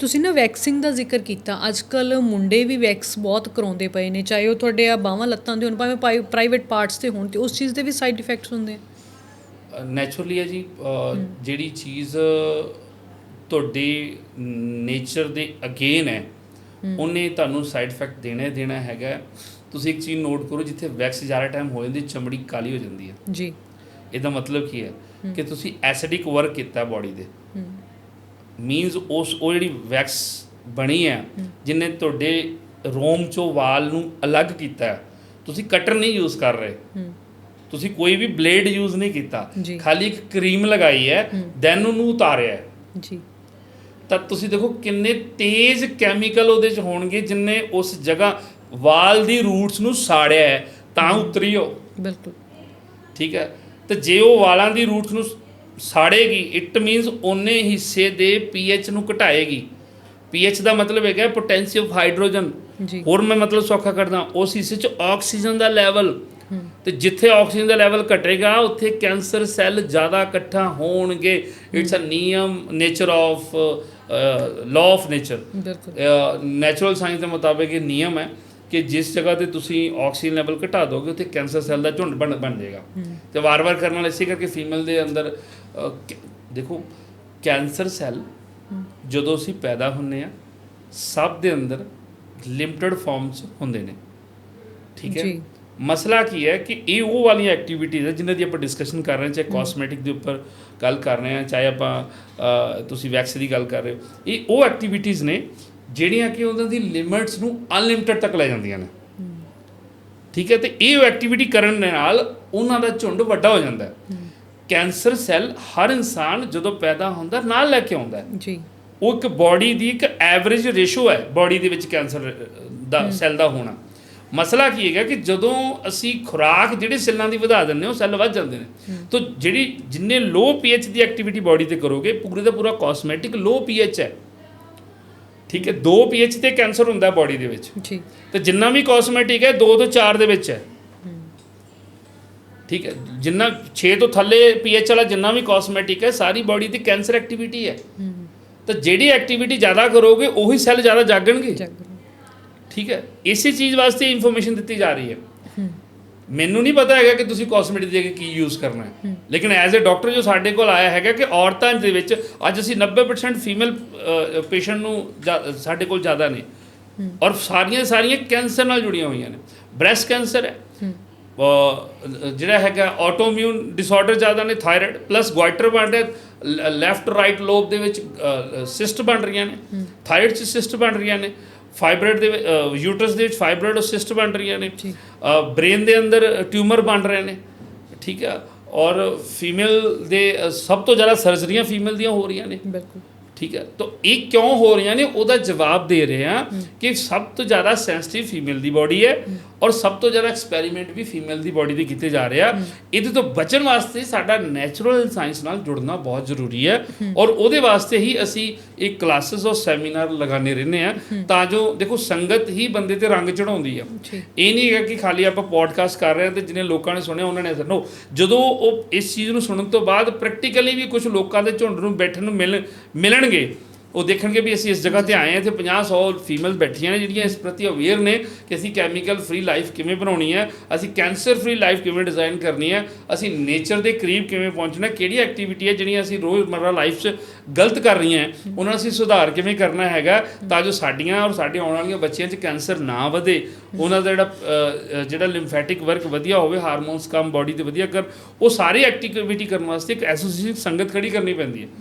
ਤੁਸੀਂ ਨਾ ਵੈਕਸਿੰਗ ਦਾ ਜ਼ਿਕਰ ਕੀਤਾ। ਅੱਜ ਕੱਲ ਮੁੰਡੇ ਵੀ ਵੈਕਸ ਬਹੁਤ ਕਰਾਉਂਦੇ ਪਏ ਨੇ ਚਾਹੇ ਉਹ ਤੁਹਾਡੇ ਆ ਬਾਹਾਂ ਲੱਤਾਂ ਦੇ ਹੋਣ ਭਾਵੇਂ ਪ੍ਰਾਈਵੇਟ ਪਾਰਟਸ ਤੇ ਹੋਣ ਤੇ ਉਸ ਚੀਜ਼ ਦੇ ਵੀ ਸਾਈਡ ਇਫੈਕਟਸ ਹੁੰਦੇ ਆ। ਨੈਚੁਰਲੀ ਹੈ ਜੀ ਜਿਹੜੀ ਚੀਜ਼ ਤੁਹਾਡੇ ਨੇਚਰ ਦੇ ਅਗੇਨ ਹੈ ਉਹਨੇ ਤੁਹਾਨੂੰ ਸਾਈਡ ਇਫੈਕਟ ਦੇਣਾ ਦੇਣਾ ਹੈਗਾ। ਤੁਸੀਂ ਇੱਕ ਚੀਜ਼ ਨੋਟ ਕਰੋ ਜਿੱਥੇ ਵੈਕਸ ਜ਼ਿਆਦਾ ਟਾਈਮ ਹੋ ਜਾਂਦੀ ਚਮੜੀ ਕਾਲੀ ਹੋ ਜਾਂਦੀ ਹੈ। ਜੀ। ਇਹਦਾ ਮਤਲਬ ਕੀ ਹੈ ਕਿ ਤੁਸੀਂ ਐਸਿਡਿਕ ਵਰਕ ਕੀਤਾ ਬਾਡੀ ਦੇ। ਮੀਨਸ ਉਸ ਉਹ ਜਿਹੜੀ ਵੈਕਸ ਬਣੀ ਹੈ ਜਿਨੇ ਤੁਹਾਡੇ ਰੋਮ ਚੋਂ ਵਾਲ ਨੂੰ ਅਲੱਗ ਕੀਤਾ ਤੁਸੀਂ ਕਟਰ ਨਹੀਂ ਯੂਜ਼ ਕਰ ਰਹੇ। ਤੁਸੀਂ ਕੋਈ ਵੀ ਬਲੇਡ ਯੂਜ਼ ਨਹੀਂ ਕੀਤਾ। ਖਾਲੀ ਇੱਕ ਕਰੀਮ ਲਗਾਈ ਹੈ ਦੈਨ ਉਹਨੂੰ ਉਤਾਰਿਆ ਹੈ। ਜੀ। ਤਾਂ ਤੁਸੀਂ ਦੇਖੋ ਕਿੰਨੇ ਤੇਜ਼ ਕੈਮੀਕਲ ਉਹਦੇ ਚ ਹੋਣਗੇ ਜਿਨਨੇ ਉਸ ਜਗ੍ਹਾ ਵਾਲ ਦੀ ਰੂਟਸ ਨੂੰ ਸਾੜਿਆ ਹੈ ਤਾਂ ਉਤਰੀ ਬਿਲਕੁਲ। ਠੀਕ ਹੈ। ਤੇ ਜੇ ਉਹ ਵਾਲਾਂ ਦੀ ਰੂਟਸ ਨੂੰ ਸਾੜੇਗੀ ਇਟ ਮੀਨਸ ਉਹਨੇ ਹਿੱਸੇ ਦੇ ਪੀਐਚ ਨੂੰ ਘਟਾਏਗੀ। ਪੀਐਚ ਦਾ ਮਤਲਬ ਹੈਗਾ ਪੋਟੈਂਸ਼ੀਅਲ ਆਫ ਹਾਈਡਰੋਜਨ ਹੋਰ ਮੈਂ ਮਤਲਬ ਸੌਖਾ ਕਰਦਾ ਉਸ ਹਿੱਸੇ 'ਚ ਆਕਸੀਜਨ ਦਾ ਲੈਵਲ ਤੇ ਜਿੱਥੇ ਆਕਸੀਜਨ ਦਾ ਲੈਵਲ ਘਟੇਗਾ ਉੱਥੇ ਕੈਂਸਰ ਸੈੱਲ ਜ਼ਿਆਦਾ ਇਕੱਠਾ ਹੋਣਗੇ। ਇਟਸ ਅ ਨਿਯਮ nature of law of nature natural science ਦੇ ਮੁਤਾਬਕ ਇਹ ਨਿਯਮ ਹੈ ਕਿ ਜਿਸ ਜਗ੍ਹਾ ਤੇ ਤੁਸੀਂ ਆਕਸੀਜਨ ਲੈਵਲ ਘਟਾ ਦੋਗੇ ਉੱਥੇ ਕੈਂਸਰ ਸੈੱਲ ਦਾ ਝੁੰਡ ਬਣ ਬਣ ਜਾਏਗਾ। ਤੇ ਵਾਰ-ਵਾਰ ਕਰਨ ਨਾਲ ਇਸੇ ਕਰਕੇ ਫੀਮੇਲ ਦੇ ਅੰਦਰ ਦੇਖੋ ਕੈਂਸਰ ਸੈੱਲ ਜਦੋਂ ਅਸੀਂ ਪੈਦਾ ਹੁੰਨੇ ਆ ਸਭ ਦੇ ਅੰਦਰ ਲਿਮਟਿਡ ਫਾਰਮਸ ਹੁੰਦੇ ਨੇ। ਠੀਕ ਹੈ। ਮਸਲਾ ਕੀ ਹੈ ਕਿ ਇਹ ਉਹ ਵਾਲੀਆਂ ਐਕਟੀਵਿਟੀਜ਼ ਹੈ ਜਿਨ੍ਹਾਂ ਦੀ ਆਪਾਂ ਡਿਸਕਸ਼ਨ ਕਰ ਰਹੇ ਹਾਂ ਚਾਹੇ ਕਾਸਮੈਟਿਕ ਦੇ ਉੱਪਰ ਗੱਲ ਕਰ ਰਹੇ ਹਾਂ ਚਾਹੇ ਆਪਾਂ ਤੁਸੀਂ ਵੈਕਸ ਦੀ ਗੱਲ ਕਰ ਰਹੇ ਹੋ। ਇਹ ਉਹ ਐਕਟੀਵਿਟੀਜ਼ ਨੇ ਜਿਹੜੀਆਂ ਕਿ ਉਹਨਾਂ ਦੀ ਲਿਮਿਟਸ ਨੂੰ ਅਨਲਿਮਟਿਡ ਤੱਕ ਲੈ ਜਾਂਦੀਆਂ ਨੇ। ਠੀਕ ਹੈ? ਤੇ ਇਹ ਐਕਟੀਵਿਟੀ ਕਰਨ ਦੇ ਨਾਲ ਉਹਨਾਂ ਦਾ ਝੁੰਡ ਵੱਡਾ ਹੋ ਜਾਂਦਾ ਹੈ। ਕੈਂਸਰ ਸੈੱਲ ਹਰ ਇਨਸਾਨ ਜਦੋਂ ਪੈਦਾ ਹੁੰਦਾ ਨਾਲ ਲੈ ਕੇ ਆਉਂਦਾ ਜੀ। ਉਹ ਇੱਕ ਬਾਡੀ ਦੀ ਇੱਕ ਐਵਰੇਜ ਰੇਸ਼ੋ ਹੈ ਬਾਡੀ ਦੇ ਵਿੱਚ ਕੈਂਸਰ ਦਾ ਸੈੱਲ ਦਾ ਹੋਣਾ। ਮਸਲਾ ਕੀ ਹੈਗਾ ਕਿ ਜਦੋਂ ਅਸੀਂ ਖੁਰਾਕ ਜਿਹੜੇ ਸੈੱਲਾਂ ਦੀ ਵਧਾ ਦਿੰਦੇ ਹਾਂ ਉਹ ਸੈੱਲ ਵੱਧ ਜਾਂਦੇ ਨੇ। ਤਾਂ ਜਿਹੜੀ ਜਿੰਨੇ ਲੋ ਪੀਐਚ ਦੀ ਐਕਟੀਵਿਟੀ ਬਾਡੀ ਤੇ ਕਰੋਗੇ ਪੂਰੇ ਦਾ ਪੂਰਾ ਕਾਸਮੈਟਿਕ ਲੋ ਪੀਐਚ ਹੈ। ਠੀਕ ਹੈ 2 ਪੀਐਚ ਤੇ ਕੈਂਸਰ ਹੁੰਦਾ ਬਾਡੀ ਦੇ ਵਿੱਚ। ਜੀ। ਤੇ ਜਿੰਨਾ ਵੀ ਕਾਸਮੈਟਿਕ ਹੈ 2 ਤੋਂ 4 ਦੇ ਵਿੱਚ ਹੈ। ਠੀਕ ਹੈ ਜਿੰਨਾ 6 ਤੋਂ ਥੱਲੇ ਪੀਐਚ ਵਾਲਾ ਜਿੰਨਾ ਵੀ ਕਾਸਮੈਟਿਕ ਹੈ ਸਾਰੀ ਬਾਡੀ ਦੀ ਕੈਂਸਰ ਐਕਟੀਵਿਟੀ ਹੈ। ਤਾਂ ਜਿਹੜੀ ਐਕਟੀਵਿਟੀ ਜ਼ਿਆਦਾ ਕਰੋਗੇ ਉਹੀ ਸੈੱਲ ਜ਼ਿਆਦਾ ਜਾਗਣਗੇ। ਠੀਕ ਹੈ ਇਸੇ ਚੀਜ਼ ਵਾਸਤੇ ਇਨਫੋਰਮੇਸ਼ਨ ਦਿੱਤੀ ਜਾ ਰਹੀ ਹੈ। ਮੈਨੂੰ ਨਹੀਂ ਪਤਾ ਹੈਗਾ ਕਿ ਤੁਸੀਂ ਕਾਸਮੈਟਿਕ ਦੇ ਕੇ ਕੀ ਯੂਜ਼ ਕਰਨਾ ਹੈ। ਲੇਕਿਨ ਐਜ਼ ਅ ਡਾਕਟਰ ਜੋ ਸਾਡੇ ਕੋਲ ਆਇਆ ਹੈਗਾ ਕਿ ਔਰਤਾਂ ਦੇ ਵਿੱਚ ਅੱਜ ਅਸੀਂ 90% ਫੀਮੇਲ ਪੇਸ਼ੈਂਟ ਨੂੰ ਸਾਡੇ ਕੋਲ ਜ਼ਿਆਦਾ ਨੇ। ਔਰ ਸਾਰੀਆਂ ਸਾਰੀਆਂ ਕੈਂਸਰ ਨਾਲ ਜੁੜੀਆਂ ਹੋਈਆਂ ਨੇ। ਬ੍ਰੈਸਟ ਕੈਂਸਰ ਹੈ। ਜਿਹੜਾ ਹੈਗਾ ਆਟੋਇਮਿਊਨ ਡਿਸਆਰਡਰ ਜ਼ਿਆਦਾ ਨੇ ਥਾਇਰਾਇਡ ਪਲੱਸ ਗੋਇਟਰ ਬਣ ਰਿਹਾ ਲੈਫਟ ਰਾਈਟ ਲੋਬ ਦੇ ਵਿੱਚ ਸਿਸਟ ਬਣ ਰਹੀਆਂ ਨੇ। ਥਾਇਰਾਇਡ ਚ ਸਿਸਟ ਬਣ ਰਹੀਆਂ ਨੇ। ਫਾਈਬਰਡ ਦੇ ਯੂਟਰਸ ਦੇ ਵਿੱਚ ਫਾਈਬਰਡ ਸਿਸਟ ਬਣ ਰਹੀਆਂ ਨੇ। ਬ੍ਰੇਨ ਦੇ ਅੰਦਰ ਟਿਊਮਰ ਬਣ ਰਹੇ ਨੇ। ਠੀਕ ਹੈ ਔਰ ਫੀਮੇਲ ਦੇ ਸਭ ਤੋਂ ਜ਼ਿਆਦਾ ਸਰਜਰੀਆਂ ਫੀਮੇਲ ਦੀਆਂ ਹੋ ਰਹੀਆਂ ਨੇ। ਬਿਲਕੁਲ। ਠੀਕ ਹੈ ਤਾਂ ਇਹ ਕਿਉਂ ਹੋ ਰਹੀਆਂ ਨੇ? ਉਹਦਾ ਜਵਾਬ ਦੇ ਰਹੇ ਹਾਂ। ਕਿ ਸਭ ਤੋਂ ਜ਼ਿਆਦਾ ਸੈਂਸਿਟਿਵ ਫੀਮੇਲ ਦੀ ਬਾਡੀ ਹੈ। ਔਰ ਸਭ ਤੋਂ ਜ਼ਿਆਦਾ ਐਕਸਪੈਰੀਮੈਂਟ ਵੀ ਫੀਮੇਲ ਦੀ ਬਾਡੀ ਦੇ ਕੀਤੇ ਜਾ ਰਹੇ ਆ। ਇਹਦੇ ਤੋਂ ਬਚਣ ਵਾਸਤੇ ਸਾਡਾ ਨੈਚੁਰਲ ਸਾਇੰਸ ਨਾਲ ਜੁੜਨਾ ਬਹੁਤ ਜ਼ਰੂਰੀ ਹੈ। ਔਰ ਉਹਦੇ ਵਾਸਤੇ ਹੀ ਅਸੀਂ ਇੱਕ ਕਲਾਸਿਸ ਔਰ ਸੈਮੀਨਾਰ ਲਗਾਉਂਦੇ ਰਹਿੰਦੇ ਆ ਤਾਂ ਜੋ ਦੇਖੋ ਸੰਗਤ ਹੀ ਬੰਦੇ ਤੇ ਰੰਗ ਚੜਾਉਂਦੀ ਆ। ਇਹ ਨਹੀਂ ਹੈਗਾ ਕਿ ਖਾਲੀ ਆਪਾਂ ਪੋਡਕਾਸਟ ਕਰ ਰਹੇ ਹਾਂ ਤੇ ਜਿਹਨੇ ਲੋਕਾਂ ਨੇ ਸੁਣਿਆ ਉਹਨਾਂ ਨੇ ਨੋ ਜਦੋਂ ਉਹ ਇਸ ਚੀਜ਼ ਨੂੰ ਸੁਣਨ ਤੋਂ ਬਾਅਦ ਪ੍ਰੈਕਟੀਕਲੀ ਵੀ ਕੁਝ ਲੋਕਾਂ ਦੇ ਝੁੰਡ ਨੂੰ ਬੈਠਣ ਨੂੰ ਮਿਲ ਮਿਲਣਗੇ ਉਹ ਦੇਖਣਗੇ ਵੀ ਅਸੀਂ ਇਸ ਜਗ੍ਹਾ ਤੇ ਆਏ ਹਾਂ ਤੇ 50 100 ਫੀਮੇਲ ਬੈਠੀਆਂ ਨੇ ਜਿਹੜੀਆਂ ਇਸ ਪ੍ਰਤੀ ਅਵੇਅਰ ਨੇ ਕਿ ਅਸੀਂ ਕੈਮੀਕਲ ਫ੍ਰੀ ਲਾਈਫ ਕਿਵੇਂ ਬਣਾਉਣੀ ਹੈ, ਅਸੀਂ ਕੈਂਸਰ ਫ੍ਰੀ ਲਾਈਫ ਕਿਵੇਂ ਡਿਜ਼ਾਈਨ ਕਰਨੀ ਹੈ, ਅਸੀਂ ਨੇਚਰ ਦੇ ਕਰੀਬ ਕਿਵੇਂ ਪਹੁੰਚਣਾ ਕਿਹੜੀ ਐਕਟੀਵਿਟੀ ਹੈ ਜਿਹੜੀਆਂ ਅਸੀਂ ਰੋਜ਼ਮਰਰਾ ਲਾਈਫ 'ਚ ਗਲਤ ਕਰ ਰਹੀਆਂ ਉਹਨਾਂ ਨੂੰ ਅਸੀਂ ਸੁਧਾਰ ਕਿਵੇਂ ਕਰਨਾ ਹੈਗਾ ਤਾਂ ਜੋ ਸਾਡੀਆਂ ਔਰ ਸਾਡੇ ਆਉਣ ਵਾਲੀਆਂ ਬੱਚੀਆਂ 'ਚ ਕੈਂਸਰ ਨਾ ਵਧੇ। ਉਹਨਾਂ ਦਾ ਜਿਹੜਾ ਜਿਹੜਾ ਲਿੰਫੈਟਿਕ ਵਰਕ ਵਧੀਆ ਹੋਵੇ ਹਾਰਮੋਨਸ ਕੰਮ ਬਾਡੀ ਤੇ ਵਧੀਆ ਕਰ, ਉਹ ਸਾਰੇ ਐਕਟੀਵਿਟੀ ਕਰਨ ਵਾਸਤੇ ਇੱਕ ਐਸੋਸੀਏਸ਼ਨ ਸੰਗਤ ਖੜੀ ਕਰਨੀ ਪੈਂਦੀ ਹੈ।